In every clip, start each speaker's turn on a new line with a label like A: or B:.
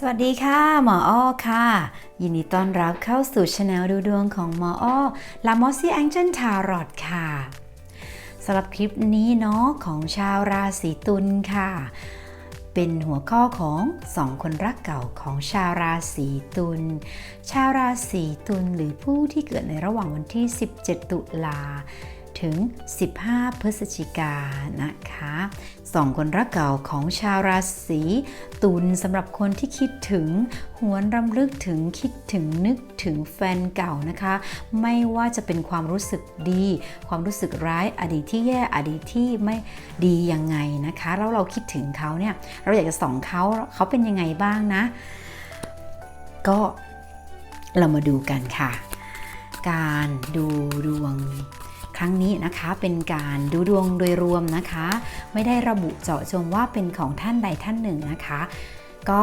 A: สวัสดีค่ะ หมออ้อค่ะ ยินดีต้อนรับเข้าสู่ช anel ดูดวงของหมออ้อลามอซี่แองเจิลทารอตค่ะสำหรับคลิปนี้เนาะของชาวราศีตุลค่ะ เป็นหัวข้อของสองคนรักเก่าของชาวราศีตุลชาวราศีตุลหรือผู้ที่เกิดในระหว่างวันที่ 17 ตุลา ถึง 15 พฤศจิกานนะคะสองคนรักเก่าของชาวราศีตุลสำหรับคนที่คิดถึง หวนรำลึกถึงคิดถึงนึกถึงแฟนเก่านะคะ ไม่ว่าจะเป็นความรู้สึกดี ความรู้สึกร้ายอดีตที่แย่อดีตที่ไม่ดียังไงนะคะ แล้วเราคิดถึงเขาเนี่ย เราอยากจะส่องเขาเขาเป็นยังไงบ้างนะ ก็เรามาดูกันค่ะ การดูดวง ครั้งนี้นะคะเป็นการดูดวงโดยรวมนะคะ ไม่ได้ระบุเจาะจงว่าเป็นของท่านใดท่านหนึ่งนะคะ ก็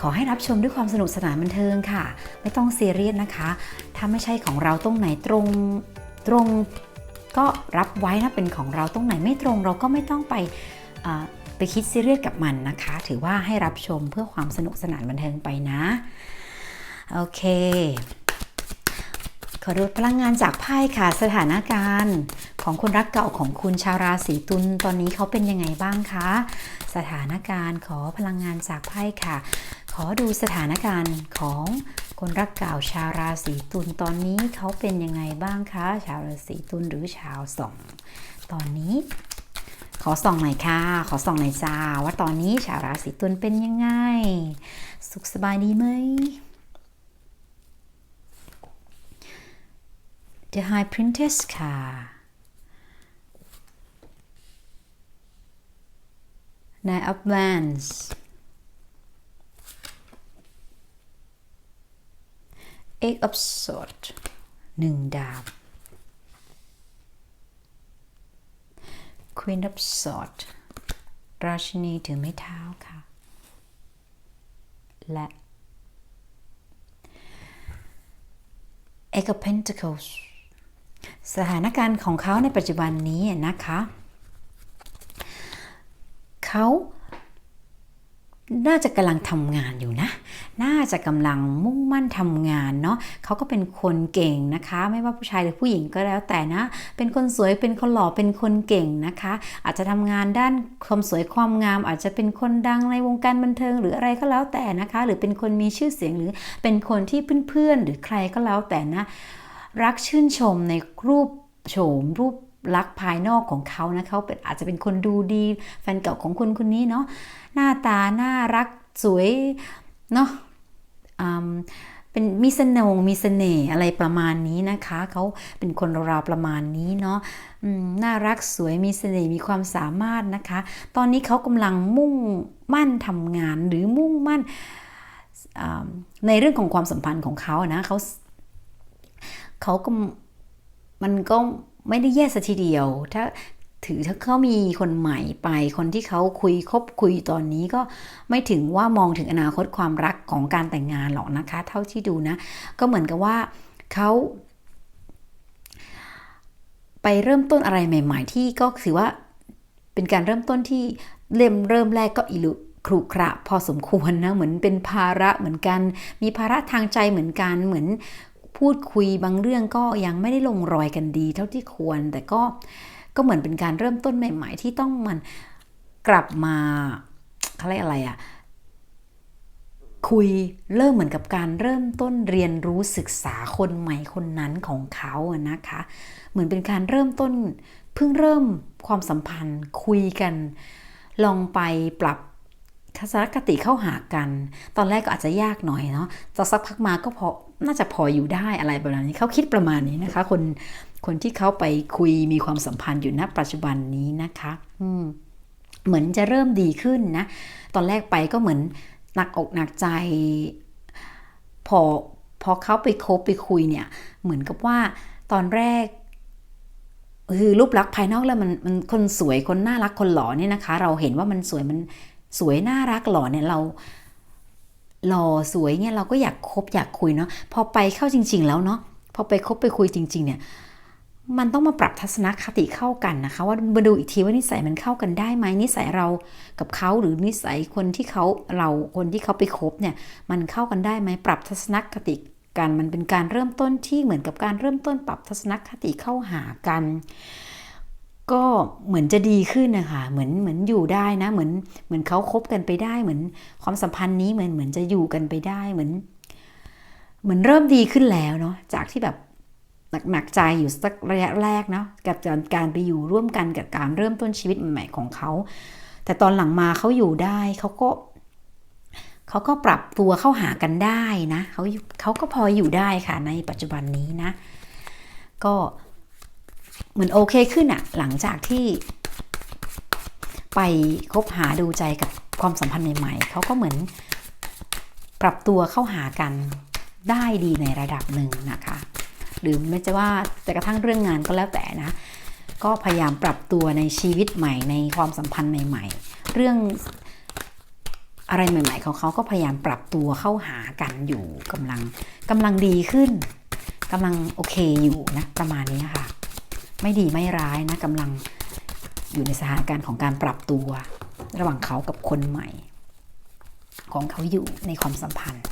A: ขอให้รับชมด้วยความสนุกสนานบันเทิงค่ะ ไม่ต้องซีเรียสนะคะ ถ้าไม่ใช่ของเราตรงไหนตรงตรงก็รับไว้นะเป็นของเราตรงไหนไม่ตรงเราก็ไม่ต้องไปไปคิดซีเรียสกับมันนะคะ ถือว่าให้รับชมเพื่อความสนุกสนานบันเทิงไปนะ โอเค ขอดูพลังงานจากไพ่ค่ะ สถานการณ์ ของคนรักเก่าของคุณชาวราศีตุลตอนนี้เขาเป็นยังไงบ้างคะ สถานการณ์ขอพลังงานจากไพ่ค่ะ ขอดูสถานการณ์ของคนรักเก่าชาวราศีตุลตอนนี้เขาเป็นยังไงบ้างคะ ชาวราศีตุลหรือชาวสองตอนนี้ ขอส่องหน่อยค่ะ ขอส่องหน่อยจ้าว่าตอนนี้ชาวราศีตุลเป็นยังไง สุขสบายดีไหม The High Princess ค่ะ Nine of Wands Eight of Sword หนึ่งดาบ Queen of Sword ราชินีถือไม้เท้าค่ะ และ Eight of Pentacles สถานการณ์ของเขาในปัจจุบันนี้นะคะเขาน่าจะกำลังทำงานอยู่นะ น่าจะกำลังมุ่งมั่นทำงานเนาะเขาก็เป็นคนเก่งนะคะ ไม่ว่าผู้ชายหรือผู้หญิงก็แล้วแต่นะ เป็นคนสวย เป็นคนหล่อ เป็นคนเก่งนะคะ อาจจะทำงานด้านความสวยความงาม อาจจะเป็นคนดังในวงการบันเทิงหรืออะไรก็แล้วแต่นะคะ หรือเป็นคนมีชื่อเสียงหรือเป็นคนที่เพื่อนๆหรือใครก็แล้วแต่นะ รักชื่นชมในรูปโฉมรูปลักษณ์ภายนอกของเขานะเขาเป็นอาจจะเป็นคนดูดี แฟนเก่าของคนคนนี้เนาะหน้าตาน่ารักสวยเนาะเป็นมีเสน่ห์มีเสน่ห์อะไรประมาณนี้นะคะ เขาเป็นคนราวประมาณนี้เนาะน่ารักสวยมีเสน่ห์มีความสามารถนะคะ ตอนนี้เขากำลังมุ่งมั่นทำงานหรือมุ่งมั่นในเรื่องของความสัมพันธ์ของเขานะเขา เขาก็มันก็ไม่ได้แย่สัทีเดียว ถ้าถือถ้าเขามีคนใหม่ไป คนที่เขาคุยคบคุยตอนนี้ก็ไม่ถึงว่ามองถึงอนาคตความรักของการแต่งงานหรอกนะคะ เท่าที่ดูนะ ก็เหมือนกับว่าเขาไปเริ่มต้นอะไรใหม่ ๆ ที่ก็ถือว่าเป็นการเริ่มต้นที่เริ่มเริ่มแรกก็อิลุครุขระพอสมควรนะเหมือนเป็นภาระเหมือนกัน มีภาระทางใจเหมือนกันเหมือน พูดคุยบางเรื่องก็ยังไม่ได้ลงรอยกันดี เท่าที่ควร แต่ก็ก็เหมือนเป็นการเริ่มต้นใหม่ ๆ ที่ต้องมันกลับมาเขาเรียกอะไรอะคุยเริ่มเหมือนกับการเริ่มต้นเรียนรู้ศึกษาคนใหม่คนนั้นของเขาอะนะคะ เหมือนเป็นการเริ่มต้นเพิ่งเริ่มความสัมพันธ์คุยกัน ลองไปปรับ ทัศนคติเข้าหากัน ตอนแรกก็อาจจะยากหน่อยเนาะแต่สักพักมาก็พอ น่าจะพออยู่ได้อะไรแบบนี้ เขาคิดประมาณนี้นะคะ คน คนที่เขาไปคุยมีความสัมพันธ์อยู่ณปัจจุบันนี้นะคะ อืม เหมือนจะเริ่มดีขึ้นนะ ตอนแรกไปก็เหมือนหนักอกหนักใจ พอ พอเขาไปคบไปคุยเนี่ย เหมือนกับว่าตอนแรกคือรูปลักษณ์ภายนอกแล้วมันมันคนสวยคนน่ารักคนหล่อเนี่ยนะคะ เราเห็นว่ามันสวยมัน สวยน่ารักหล่อเนี่ยเราหล่อสวยเนี่ยเราก็อยากคบอยากคุยเนาะพอไปเข้าจริง ๆ แล้วเนาะพอไปคบไปคุยจริง ๆ เนี่ยมันต้องมาปรับทัศนคติเข้ากันนะคะ ว่ามาดูอีกทีว่านิสัยมันเข้ากันได้ไหมนิสัยเรากับเขาหรือนิสัยคนที่เขาเราคนที่เขาไปคบเนี่ยมันเข้ากันได้ไหมปรับทัศนคติกันมันเป็นการเริ่มต้นที่เหมือนกับการเริ่มต้นปรับทัศนคติเข้าหากัน ก็เหมือนจะดีขึ้นนะคะเหมือนเหมือนอยู่ได้นะ เหมือนเหมือนเขาคบกันไปได้เหมือนความสัมพันธ์นี้เหมือนเหมือนจะอยู่กันไปได้เหมือน เหมือนเริ่มดีขึ้นแล้วเนาะจากที่แบบหนักใจอยู่สักระยะแรกเนาะกับการไปอยู่ร่วมกันกับการเริ่มต้นชีวิตใหม่ๆของเขา แต่ตอนหลังมาเขาอยู่ได้เขาก็เขาก็ปรับตัวเข้าหากันได้นะเขาเขาก็พออยู่ได้ค่ะในปัจจุบันนี้นะ ก็ เหมือนโอเคขึ้นอะหลังจากที่ ไปคบหาดูใจกับความสัมพันธ์ใหม่ๆเขาก็เหมือนปรับตัวเข้าหากันได้ดีในระดับหนึ่งนะคะ หรือไม่จะว่าแต่กระทั่งเรื่องงานก็แล้วแต่นะ ก็พยายามปรับตัวในชีวิตใหม่ในความสัมพันธ์ใหม่ ๆ เรื่องอะไรใหม่ ๆ ของเขาก็พยายามปรับตัวเข้าหากันอยู่กำลังกำลังดีขึ้นกำลังโอเคอยู่นะประมาณนี้ค่ะ ไม่ดีไม่ร้ายนะกำลังอยู่ในสถานการณ์ของการปรับตัว ระหว่างเขากับคนใหม่ ของเขาอยู่ในความสัมพันธ์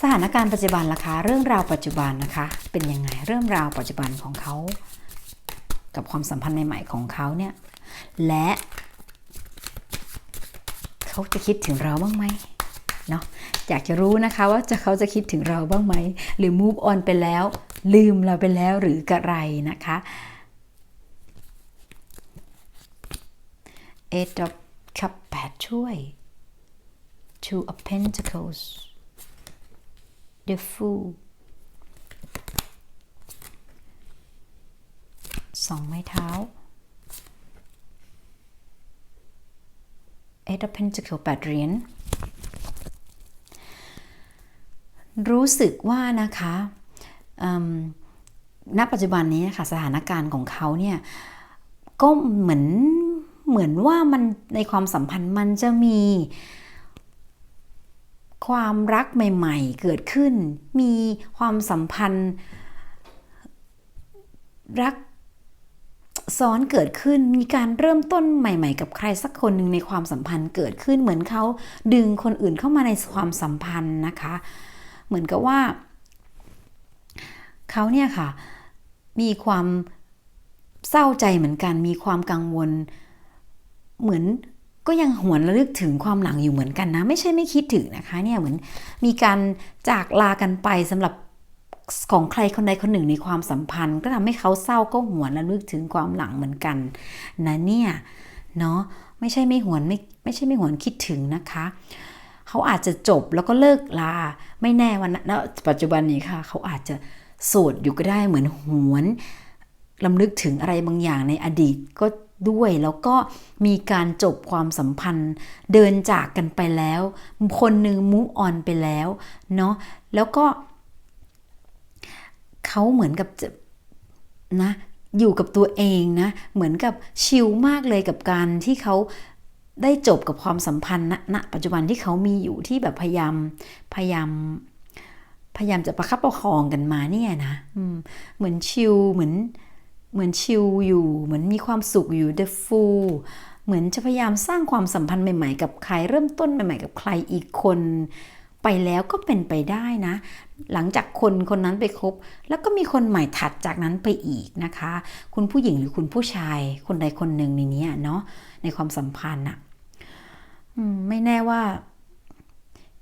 A: สถานการณ์ปัจจุบันล่ะคะเรื่องราวปัจจุบันนะคะ เป็นยังไงเรื่องราวปัจจุบันของเขา กับความสัมพันธ์ใหม่ๆของเขาเนี่ยและเขาจะคิดถึงเราบ้างไหมเนาะอยากจะรู้นะคะว่าจะเขาจะคิดถึงเราบ้างไหมหรือ move on ไปแล้ว ลืมเราไปแล้วหรือกระไรนะคะ Eight of Cup 8ช่วย Two of Pentacles The Fool สองไม้เท้า Eight of Pentacles แปดเหรียญรู้สึกว่านะคะ ณปัจจุบันนี้ค่ะสถานการณ์ของเขาเนี่ยก็เหมือนเหมือนว่ามันในความสัมพันธ์มันจะมีความรักใหม่ ๆ เกิดขึ้น มีความสัมพันธ์รักซ้อนเกิดขึ้น มีการเริ่มต้นใหม่ ๆ กับใครสักคนหนึ่งในความสัมพันธ์เกิดขึ้นเหมือนเขาดึงคนอื่นเข้ามาในความสัมพันธ์นะคะ เหมือนกับว่า เขาเนี่ยค่ะ มีความเศร้าใจเหมือนกัน มีความกังวล เหมือนก็ยังหวนระลึกถึงความหลังอยู่เหมือนกันนะ ไม่ใช่ไม่คิดถึงนะคะเนี่ยเหมือนมีการจากลากันไปสำหรับของใครคนใดคนหนึ่งในความสัมพันธ์ ก็ทำให้เขาเศร้าก็หวนระลึกถึงความหลังเหมือนกันนะเนี่ยเนาะไม่ใช่ไม่หวนไม่ไม่ใช่ไม่หวนคิดถึงนะคะเขาอาจจะจบแล้วก็เลิกลาไม่แน่วันนะปัจจุบันนี้ค่ะ เขาอาจจะ โสดอยู่ก็ได้เหมือนหวนลำลึกถึงอะไรบางอย่างในอดีตก็ด้วยแล้วก็มีการจบความสัมพันธ์ เดินจากกันไปแล้ว คนหนึ่งมูออนไปแล้วเนาะแล้วก็เขาเหมือนกับจะนะอยู่กับตัวเองนะ เหมือนกับชิลมากเลยกับการที่เขาได้จบกับความสัมพันธ์ณณปัจจุบันที่เขามีอยู่ที่แบบพยายามพยายาม พยายามจะประคับประคองกันมาเนี่ยนะเหมือนชิลเหมือนเหมือนชิลอยู่ เหมือนมีความสุขอยู่ the fool เหมือนจะพยายามสร้างความสัมพันธ์ใหม่ ๆ กับใครเริ่มต้นใหม่ ๆ กับใครอีกคน ไปแล้วก็เป็นไปได้นะ หลังจากคนคนนั้นไปคบ แล้วก็มีคนใหม่ถัดจากนั้นไปอีกนะคะ คุณผู้หญิงหรือคุณผู้ชายคนใดคนหนึ่งในนี้เนาะในความสัมพันธ์อะไม่แน่ว่า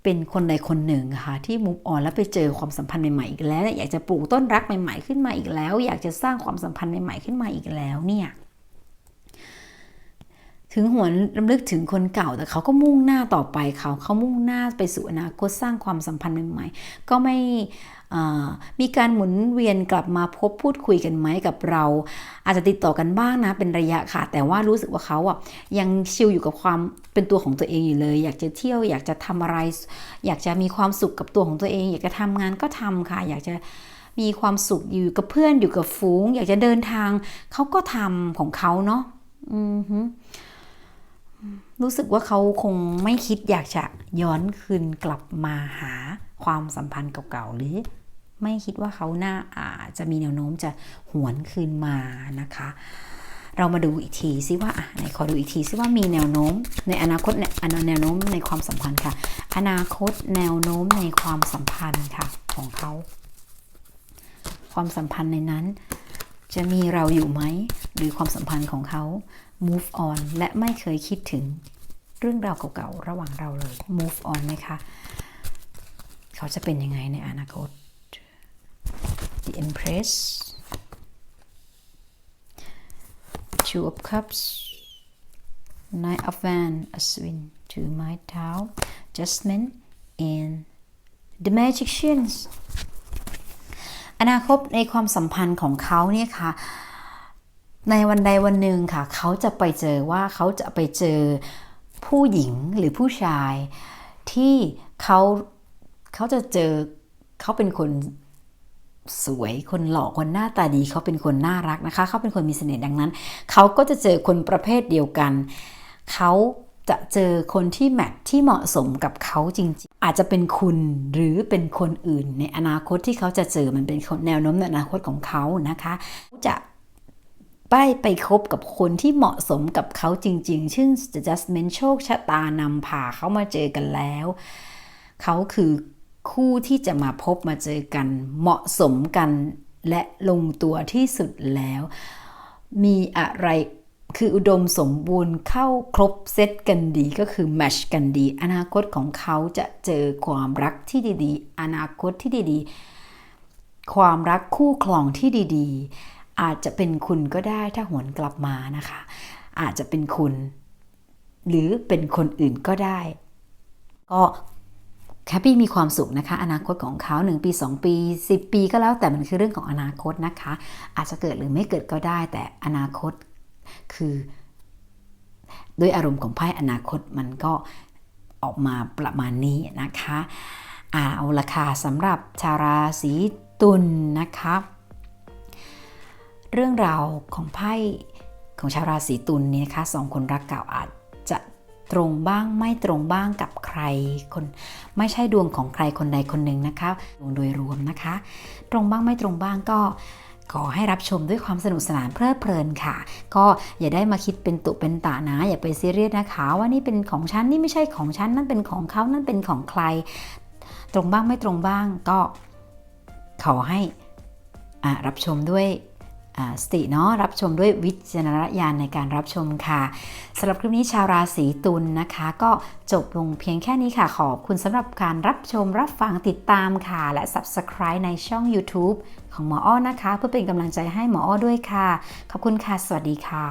A: เป็นคนใดคนหนึ่งค่ะที่มุกอ่อนแล้วไปเจอความสัมพันธ์ใหม่ๆอีกแล้ว อยากจะปลูกต้นรักใหม่ ๆ ขึ้นมาอีกแล้ว อยากจะสร้างความสัมพันธ์ใหม่ๆขึ้นมาอีกแล้วเนี่ย ถึงหวนรำลึกถึงคนเก่า แต่เขาก็มุ่งหน้าต่อไปเขาเขามุ่งหน้าไปสู่อนาคตสร้างความสัมพันธ์ใหม่ๆก็ไม่มีการหมุนเวียนกลับมาพบพูดคุยกันไหมกับเรา อาจจะติดต่อกันบ้างนะเป็นระยะค่ะ แต่ว่ารู้สึกว่าเขาอะยังชิลอยู่กับความเป็นตัวของตัวเองอยู่เลย อยากจะเที่ยวอยากจะทำอะไร อยากจะมีความสุขกับตัวของตัวเอง อยากจะทำงานก็ทำค่ะ อยากจะมีความสุขอยู่กับเพื่อนอยู่กับฝูง อยากจะเดินทางเขาก็ทำของเขาเนาะอือฮึ รู้สึกว่าเขาคงไม่คิดอยากจะย้อนคืนกลับมาหาความสัมพันธ์เก่าๆ หรือไม่คิดว่าเขาน่าอาจจะมีแนวโน้มจะหวนคืนมานะคะ เรามาดูอีกทีซิว่าอะไหนขอดูอีกทีซิว่ามีแนวโน้ม ในอนาคตเนี่ยอันแนวโน้มในความสัมพันธ์ค่ะ อนาคตแนวโน้มในความสัมพันธ์ค่ะของเขา ความสัมพันธ์ในนั้น จะมีเราอยู่ไหมหรือความสัมพันธ์ของเขา move on และไม่เคยคิดถึงเรื่องราวเก่าๆ ระหว่างเราเลย move on ไหมคะ เขาจะเป็นยังไงในอนาคต the empress two of cups nine of wands a swing two ไม้เท้า judgment and the magicians อนาคตในความสัมพันธ์ของเขาเนี่ยค่ะ ในวันใดวันหนึ่งค่ะ เขาจะไปเจอว่าเขาจะไปเจอผู้หญิงหรือผู้ชายที่เขาเขาจะเจอเขาเป็นคนสวยคนหล่อคนหน้าตาดีเขาเป็นคนน่ารักนะคะ เขาเป็นคนมีเสน่ห์ดังนั้น เขาก็จะเจอคนประเภทเดียวกัน เขาจะเจอคนที่แมทที่เหมาะสมกับเขาจริงๆ อาจจะเป็นคุณหรือเป็นคนอื่นในอนาคตที่เขาจะเจอมันเป็นแนวโน้มในอนาคตของเขานะคะจะ ไปไปคบกับคนที่เหมาะสมกับเขาจริงๆ ซึ่ง adjustment โชคชะตานำพาเขามาเจอกันแล้ว เขาคือคู่ที่จะมาพบมาเจอกัน เหมาะสมกันและลงตัวที่สุดแล้ว มีอะไรคืออุดมสมบูรณ์เข้าครบเซตกันดีก็คือแมชกันดี อนาคตของเขาจะเจอความรักที่ดีๆ อนาคตที่ดีๆ ความรักคู่ครองที่ดีๆ อาจจะเป็นคุณก็ได้ถ้าหวนกลับมานะคะ อาจจะเป็นคุณ หรือเป็นคนอื่นก็ได้ ก็แฮปปี้มีความสุขนะคะ อนาคตของเขา 1 ปี 2 ปี 10 ปีก็แล้วแต่มันคือเรื่องของอนาคตนะคะ อาจจะเกิดหรือไม่เกิดก็ได้ แต่อนาคตคือ ด้วยอารมณ์ของไพ่อนาคตมันก็ออกมาประมาณนี้นะคะอ่าเอาละค่ะสำหรับชาวราศีตุลนะคะ เรื่องราวของไพ่ของชาวราศีตุลเนี่ยนะคะสองคนรักเก่าอาจจะตรงบ้างไม่ตรงบ้างกับใครคน ไม่ใช่ดวงของใครคนใดคนหนึ่งนะคะดวงโดยรวมนะคะ ตรงบ้างไม่ตรงบ้างก็ขอให้รับชมด้วยความสนุกสนานเพลิดเพลินค่ะ ก็อย่าได้มาคิดเป็นตุเป็นตานะ อย่าไปซีเรียสนะคะ ว่านี่เป็นของฉันนี่ไม่ใช่ของฉันนั่นเป็นของเขานั่นเป็นของใคร ตรงบ้างไม่ตรงบ้างก็ขอให้อ่ารับชมด้วย สติเนาะรับชมด้วยวิจารณญาณในการรับชมค่ะสำหรับคลิปนี้ชาวราศีตุลนนะคะ ก็จบลงเพียงแค่นี้ค่ะ ขอบคุณสำหรับการรับชมรับฟังติดตามค่ะ และ Subscribe ในช่อง YouTube ของหมออ้อนะคะ เพื่อเป็นกำลังใจให้หมออ้อด้วยค่ะ ขอบคุณค่ะ สวัสดีค่ะ